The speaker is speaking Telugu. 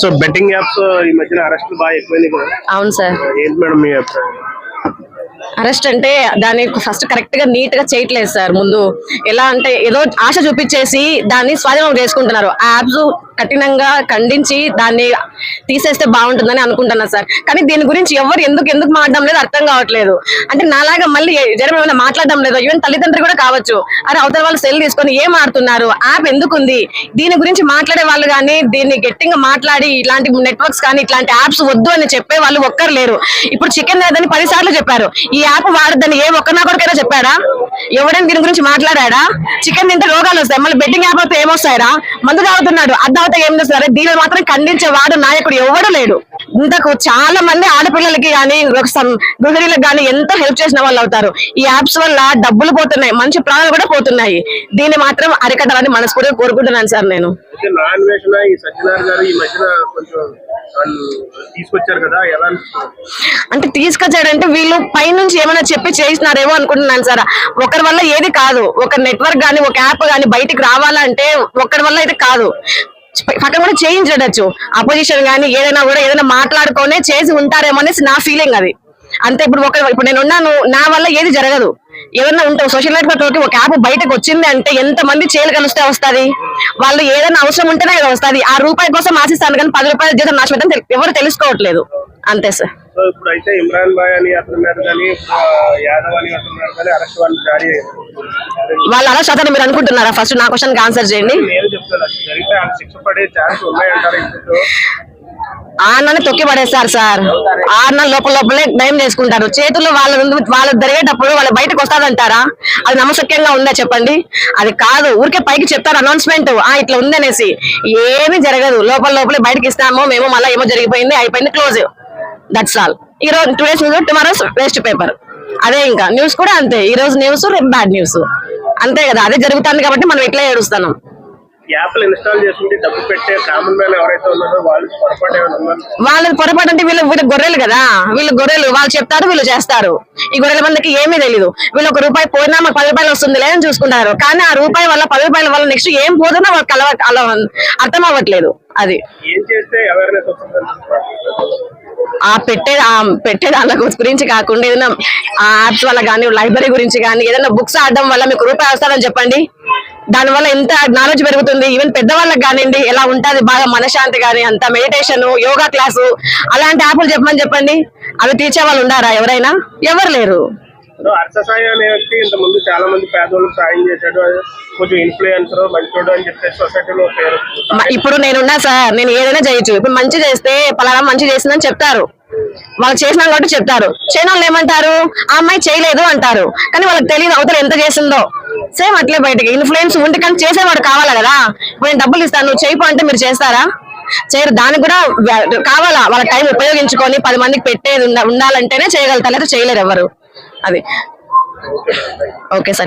సో బెట్టింగ్ యాప్స్ ఈ మధ్యన అరెస్టులు బాగా ఎక్కువైనాయి కదా. అవును సార్. ఏంటి మేడం మీ అభిప్రాయం? అరెస్ట్ అంటే దాన్ని ఫస్ట్ కరెక్ట్గా నీట్గా చేయట్లేదు సార్ ముందు. ఎలా అంటే ఏదో ఆశ చూపించేసి దాన్ని స్వాధీనం చేసుకుంటున్నారు. ఆ యాప్స్ కఠినంగా ఖండించి దాన్ని తీసేస్తే బాగుంటుందని అనుకుంటున్నా సార్. కానీ దీని గురించి ఎవరు ఎందుకు ఎందుకు మాట్లాడడం లేదు అర్థం కావట్లేదు. అంటే నాలాగా మళ్ళీ జనం ఏమైనా మాట్లాడడం లేదు ఈవెన్ తల్లిదండ్రులు కూడా కావచ్చు. అరే అవతల వాళ్ళు సెల్ తీసుకొని ఏం ఆడుతున్నారు? యాప్ ఎందుకు ఉంది దీని గురించి మాట్లాడే వాళ్ళు కానీ దీన్ని గట్టిగా మాట్లాడి ఇలాంటి నెట్వర్క్స్ కానీ ఇట్లాంటి యాప్స్ వద్దు అని చెప్పే వాళ్ళు ఒక్కరు లేరు. ఇప్పుడు చికెన్ లేదని పదిసార్లు చెప్పారు. ఈ యాప్ వాడద్దని ఏ ఒక్కరినా కొడుకైనా చెప్పాడా? ఎవడైనా దీని గురించి మాట్లాడా చికెన్ తింటే రోగాలు వస్తాయి. మళ్ళీ బెట్టింగ్ యాప్ అయితే ఏమొస్తాయరా? మందు తాగుతున్నాడు అది ఏం చేస్తారా దీన్ని మాత్రం ఖండించే వాడు నాయకుడు ఎవడు లేడు. ఇంతకు చాలా మంది ఆడపిల్లలకి కానీ గృహిణులకు కానీ ఎంతో హెల్ప్ చేసిన వాళ్ళు అవుతారు. ఈ యాప్స్ వల్ల డబ్బులు పోతున్నాయి మంచి ప్రాణాలు కూడా పోతున్నాయి. దీన్ని మాత్రం అరికట్టాలని మనస్ఫూర్తిగా కోరుకుంటున్నాను సార్ నేను. వాళ్ళు తీసుకొచ్చారు కదా ఎలా అంటే తీసుకొచ్చాడంటే వీళ్ళు పైనుంచి ఏమైనా చెప్పి చేసినారేమో అనుకుంటున్నాను సార్. ఒకరి వల్ల ఏది కాదు. ఒక నెట్వర్క్ గానీ ఒక యాప్ గానీ బయటికి రావాలంటే ఒకరి వల్ల అయితే కాదు. పక్కన కూడా చేయించడచ్చు. అపోజిషన్ గానీ ఏదైనా కూడా ఏదైనా మాట్లాడుకొనే చేసి ఉంటారేమో అనేసి నా ఫీలింగ్ అది. అంతే ఇప్పుడు ఒక ఇప్పుడు నేను ఉన్నాను నా వల్ల ఏది జరగదు. ఏదైనా ఉంటావు సోషల్ నెట్వర్క్ ఒక యాప్ బయటకు వచ్చింది అంటే ఎంత మంది చేయలు కలిస్తే వస్తది? వాళ్ళు ఏదైనా అవసరం ఉంటేనే కదా వస్తది. ఆ రూపాయి కోసం ఆశిస్తాను కానీ పది రూపాయల జీతం నాశనం ఎవరు తెలుసుకోవట్లేదు. అంతే సార్. ఇప్పుడు అయితే ఇమ్రాన్ భాయ్ అని అతని కానీ యాదవ్ అని అతని కానీ అరెస్ట్ వాళ్ళు జారీ వాళ్ళు అలా శాతం మీరు అనుకుంటున్నారా? ఫస్ట్ నా క్వశ్చన్ ఆన్సర్ చేయండి. నేను చెప్తాను జరిగితే శిక్ష పడే ఛాన్స్ ఉన్నాయంటారు ఇప్పుడు ఆన్నని తొక్కి పడేస్తారు సార్. ఆన్న లోపల లోపలే భయం చేసుకుంటారు. చేతుల్లో వాళ్ళ ముందు వాళ్ళు జరిగేటప్పుడు వాళ్ళు బయటకు వస్తాదంటారా? అది నమ్మశక్యంగా ఉందా చెప్పండి? అది కాదు. ఊరికే పైకి చెప్తారు అనౌన్స్మెంట్ ఆ ఇట్లా ఉందనేసి ఏమీ జరగదు. లోపల లోపలే బయటకి ఇస్తాము. మేము మళ్ళీ ఏమో జరిగిపోయింది అయిపోయింది క్లోజ్ దట్స్ ఆల్ ఈ రోజు two days news tomorrow waste paper అదే ఇంకా. న్యూస్ కూడా అంతే. ఈ రోజు న్యూస్ రేపు బ్యాడ్ న్యూస్ అంతే కదా. అదే జరుగుతుంది కాబట్టి మనం ఇట్లా ఏడుస్తున్నాం? యాప్లు ఇన్స్టాల్ చేసుకుంటే డబ్బు పెట్టే కామన్ మ్యాన్ ఎవరైతే ఉన్నారో వాళ్ళు పొరపాటు ఏమైనా వాళ్ళది పొరపాటు అంటే వీళ్ళు వీళ్ళు గొర్రెలు కదా. వీళ్ళు గొర్రెలు. వాళ్ళు చెప్తారు వీళ్ళు చేస్తారు. ఈ గొర్రెల మందికి ఏమీ తెలియదు వీళ్ళు ఒక రూపాయి పోయినా మాకు పది రూపాయలు వస్తుంది లేదని చూసుకుంటారు. కానీ ఆ రూపాయి వల్ల పది రూపాయల వల్ల నెక్స్ట్ ఏం పోతుందో వాళ్ళకి అలవా అలా అర్థం అవ్వట్లేదు. అది. ఏం చేస్తే అవేర్నెస్ ఆ పెట్టే ఆ పెట్టే దాని గురించి కాకుండా ఏదైనా ఆ యాప్స్ వల్ల కానీ లైబ్రరీ గురించి కానీ ఏదైనా బుక్స్ ఆడడం వల్ల మీకు రూపాయి వస్తుందని చెప్పండి. దాని వల్ల ఎంత నాలెడ్జ్ పెరుగుతుంది. ఈవెన్ పెద్దవాళ్ళకి కానివ్వండి ఎలా ఉంటుంది బాగా మనశాంతి కానీ అంత మెడిటేషన్ యోగా క్లాసు అలాంటి యాప్లు చెప్పమని చెప్పండి. అవి తీర్చే వాళ్ళు ఉండారా ఎవరైనా? ఎవరు లేరు. ఇప్పుడు అర్చ సాయి అనే వ్యక్తి ఇంత ముందు చాలా మంది పేదోళ్ళకి సాయం చేశాడు. కొంచెం ఇన్ఫ్లుయెన్సర్ మంచోడు అని చెప్పేసి సొసైటీలో పేరు ఇప్పుడు నేనున్నా సార్ నేను ఏదైనా చేయొచ్చు. ఇప్పుడు మంచి చేస్తే పలానా మంచి చేసిందని చెప్తారు. వాళ్ళు చేసిన కాబట్టి చెప్తారు. చేయని వాళ్ళు ఏమంటారు? ఆ అమ్మాయి చేయలేదు అంటారు. కానీ వాళ్ళకి తెలియదు అవతల ఎంత చేసిందో. సేమ్ అట్లే బయటకి. ఇన్ఫ్లుయెన్స్ ఉంటే కానీ చేసేవాడు కావాలా కదా? ఇప్పుడు నేను డబ్బులు ఇస్తాను నువ్వు చేయకు అంటే మీరు చేస్తారా? చేయరు. దానికి కూడా కావాలా? వాళ్ళ టైం ఉపయోగించుకొని పది మందికి పెట్టేది ఉండాలంటేనే చేయగలుగుతారు. లేదా చేయలేరు ఎవరు. అది. Okay sir.